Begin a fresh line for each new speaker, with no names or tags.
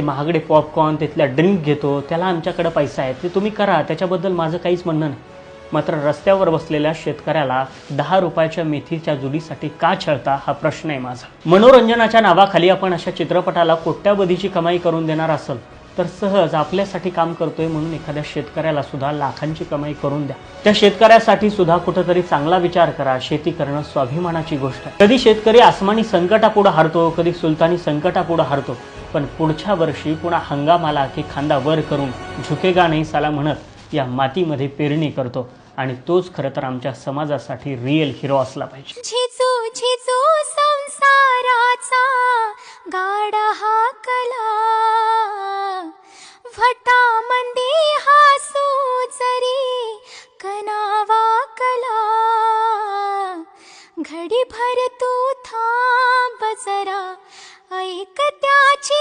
महागडे पॉपकॉर्न तिथल्या ड्रिंक घेतो त्याला आमच्याकडे पैसा आहे ते तुम्ही करा त्याच्याबद्दल माझं काहीच म्हणणं नाही. मात्र रस्त्यावर बसलेल्या शेतकऱ्याला दहा रुपयाच्या मेथीच्या जुडीसाठी का छळता हा प्रश्न आहे माझा. मनोरंजनाच्या नावाखाली आपण अशा चित्रपटाला कोट्यावधीची कमाई करून देणार असेल तर सहज आपल्यासाठी काम करतोय म्हणून एखाद्या शेतकऱ्याला सुद्धा लाखांची कमाई करून द्या. त्या शेतकऱ्यासाठी सुद्धा कुठंतरी चांगला विचार करा शेती करणं स्वाभिमानाची गोष्ट आहे. कधी शेतकरी आसमानी संकटापुढं हारतो कधी सुलतानी संकटापुढं हारतो पण पुढच्या वर्षी पुन्हा हंगाम आला की खांदा वर करून झुकेगा नाही साला म्हणत या मातीमध्ये पेरणी करतो. आणि तोच खरं तर आमच्या समाजासाठी रिअल हिरो असला पाहिजे.
संसाराचा गाडा हा कला. भटा मंदी हा जरी कनावा कला. घडी भर तू थांब Chi